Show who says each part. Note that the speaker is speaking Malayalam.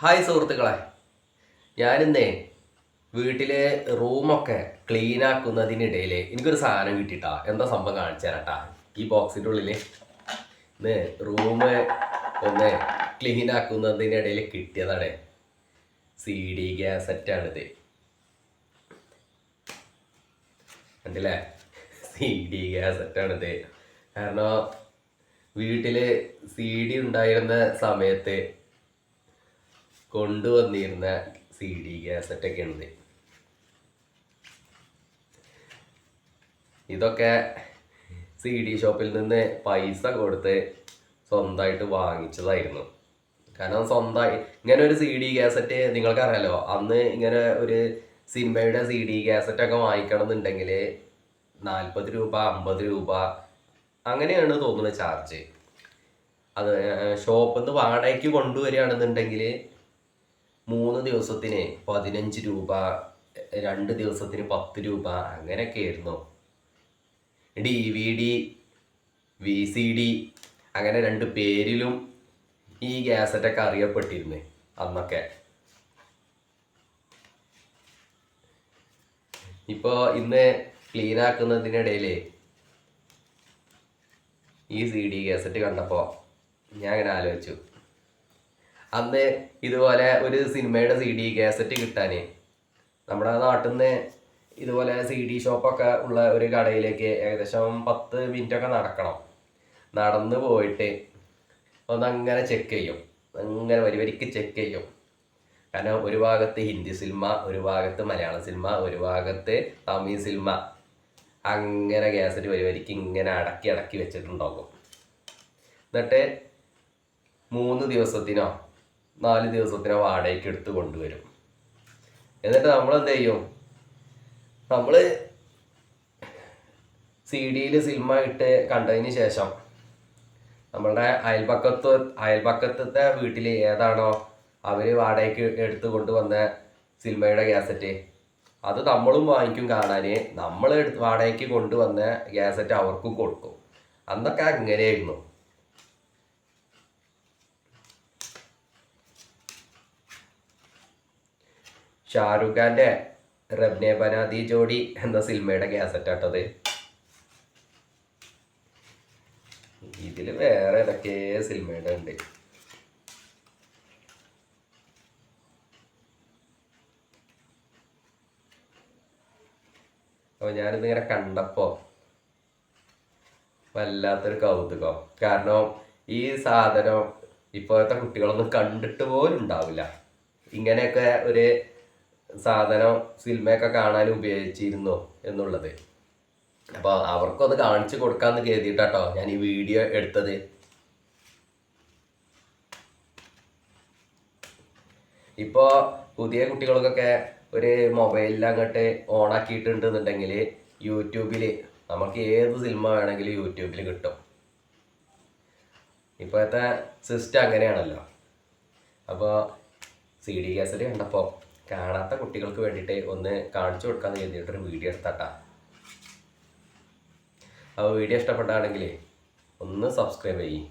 Speaker 1: ഹായ് സുഹൃത്തുക്കളെ. ഞാനിന്നേ വീട്ടിലെ റൂമൊക്കെ ക്ലീൻ ആക്കുന്നതിനിടയിൽ എനിക്കൊരു സാധനം കിട്ടിട്ടാ. എന്താ സംഭവം കാണിച്ചു തരാട്ടാ. ഈ ബോക്സിന്റെ ഉള്ളിൽ ഇന്ന് റൂം ഒന്ന് ക്ലീൻ ആക്കുന്നതിനിടയിൽ കിട്ടിയതാണ്. സി ഡി ഗ്യാസറ്റാണിത് കണ്ടില്ലേ? സി ഡി ഗ്യാസറ്റാണിത് കാരണം വീട്ടിൽ സി ഡി ഉണ്ടായിരുന്ന സമയത്ത് കൊണ്ടുവന്നിരുന്ന സി ഡി ഉണ്ട്. ഇതൊക്കെ സി ഡി ഷോപ്പിൽ നിന്ന് പൈസ കൊടുത്ത് സ്വന്തമായിട്ട് വാങ്ങിച്ചതായിരുന്നു. കാരണം സ്വന്തമായി ഇങ്ങനെ ഒരു സി ഡി ഗ്യാസറ്റ് നിങ്ങൾക്കറിയാലോ അന്ന് ഇങ്ങനെ ഒരു സിനിമയുടെ സി ഡി ഗ്യാസറ്റൊക്കെ വാങ്ങിക്കണം എന്നുണ്ടെങ്കിൽ നാൽപ്പത് രൂപ അമ്പത് രൂപ അങ്ങനെയാണ് തോന്നുന്നത് ചാർജ് അത് ഷോപ്പിൽ നിന്ന് വാടകയ്ക്ക് കൊണ്ടുവരികയാണെന്നുണ്ടെങ്കിൽ മൂന്ന് ദിവസത്തിന് പതിനഞ്ച് രൂപ രണ്ട് ദിവസത്തിന് പത്ത് രൂപ അങ്ങനെയൊക്കെ ആയിരുന്നു D V D V C D അങ്ങനെ രണ്ട് പേരിലും ഈ ഗ്യാസറ്റൊക്കെ അറിയപ്പെട്ടിരുന്നു അന്നൊക്കെ. ഇപ്പോൾ ഇന്ന് ക്ലീൻ ആക്കുന്നതിനിടയിൽ ഈ സി ഡി ഗ്യാസറ്റ് കണ്ടപ്പോൾ ഞാൻ ഇങ്ങനെ ആലോചിച്ചു. അന്ന് ഇതുപോലെ ഒരു സിനിമയുടെ സി ഡി കാസറ്റ് കിട്ടാൻ നമ്മുടെ നാട്ടിൽ നിന്ന് ഇതുപോലെ സി ഡി ഷോപ്പൊക്കെ ഉള്ള ഒരു കടയിലേക്ക് ഏകദേശം പത്ത് മിനിറ്റ് ഒക്കെ നടക്കണം. നടന്ന് പോയിട്ട് ഒന്ന് അങ്ങനെ ചെക്ക് ചെയ്യും. അങ്ങനെ വരി വരിക്ക് ചെക്ക് ചെയ്യും. കാരണം ഒരു ഭാഗത്ത് ഹിന്ദി സിനിമ ഒരു ഭാഗത്ത് മലയാള സിനിമ ഒരു ഭാഗത്ത് തമിഴ് സിനിമ. അങ്ങനെ ഗ്യാസറ്റ് വരി വരിക്ക് ഇങ്ങനെ അടക്കി അടക്കി വെച്ചിട്ടുണ്ടാകും. എന്നിട്ട് മൂന്ന് ദിവസത്തിനോ നാല് ദിവസത്തിന് വാടകയ്ക്ക് എടുത്ത് കൊണ്ടുവരും. എന്നിട്ട് നമ്മൾ എന്ത് ചെയ്യും നമ്മൾ സി ഡിയിൽ സിനിമ ഇട്ട് കണ്ടതിന് ശേഷം നമ്മളുടെ അയൽപക്കത്ത് അയൽപക്കത്തെ വീട്ടിൽ ഏതാണോ അവർ വാടകയ്ക്ക് എടുത്ത് കൊണ്ടുവന്ന സിനിമയുടെ ഗ്യാസറ്റ് അത് നമ്മളും വാങ്ങിക്കും കാണാൻ നമ്മൾ വാടകയ്ക്ക് കൊണ്ടുവന്ന ഗ്യാസറ്റ് അവർക്കും കൊടുക്കും. അന്നൊക്കെ അങ്ങനെയായിരുന്നു. ഷാരൂഖ് ഖാന്റെ റബ്നെ ബനാദി ജോഡി എന്ന സിനിമയുടെ ഗ്യാസറ്റ് ആട്ടത് ഇതിൽ വേറെ ഏതൊക്കെ സിനിമയുടെ ഉണ്ട്? അപ്പോൾ ഞാനിതിങ്ങനെ കണ്ടപ്പോൾ വല്ലാത്തൊരു കൗതുകം. കാരണം ഈ സാധനം ഇപ്പോഴത്തെ കുട്ടികളൊന്നും കണ്ടിട്ട് പോലും ഉണ്ടാവില്ല. ഇങ്ങനെയൊക്കെ ഒരു സാധനം സിനിമയൊക്കെ കാണാൻ ഉപയോഗിച്ചിരുന്നു എന്നുള്ളത്. അപ്പോൾ അത് കാണിച്ചു കൊടുക്കാമെന്ന് കരുതിയിട്ടാട്ടോ ഞാൻ ഈ വീഡിയോ എടുത്തത്. ഇപ്പോൾ പുതിയ കുട്ടികൾക്കൊക്കെ ഒരു മൊബൈലിൽ അങ്ങോട്ട് ഓണാക്കിയിട്ടുണ്ടെന്നുണ്ടെങ്കിൽ യൂട്യൂബിൽ നമുക്ക് ഏത് സിനിമ വേണമെങ്കിലും യൂട്യൂബിൽ കിട്ടും. ഇപ്പോഴത്തെ സിസ്റ്റം അങ്ങനെയാണല്ലോ. അപ്പോൾ സി ഡി കാസറ്റ് കണ്ടപ്പോൾ കാണാത്ത കുട്ടികൾക്ക് വേണ്ടിയിട്ട് ഒന്ന് കാണിച്ചു കൊടുക്കാമെന്ന് ഒരു വീഡിയോ എടുത്താട്ടാ. അപ്പോൾ വീഡിയോ ഇഷ്ടപ്പെട്ടാണെങ്കിൽ ഒന്ന് സബ്സ്ക്രൈബ് ചെയ്യും.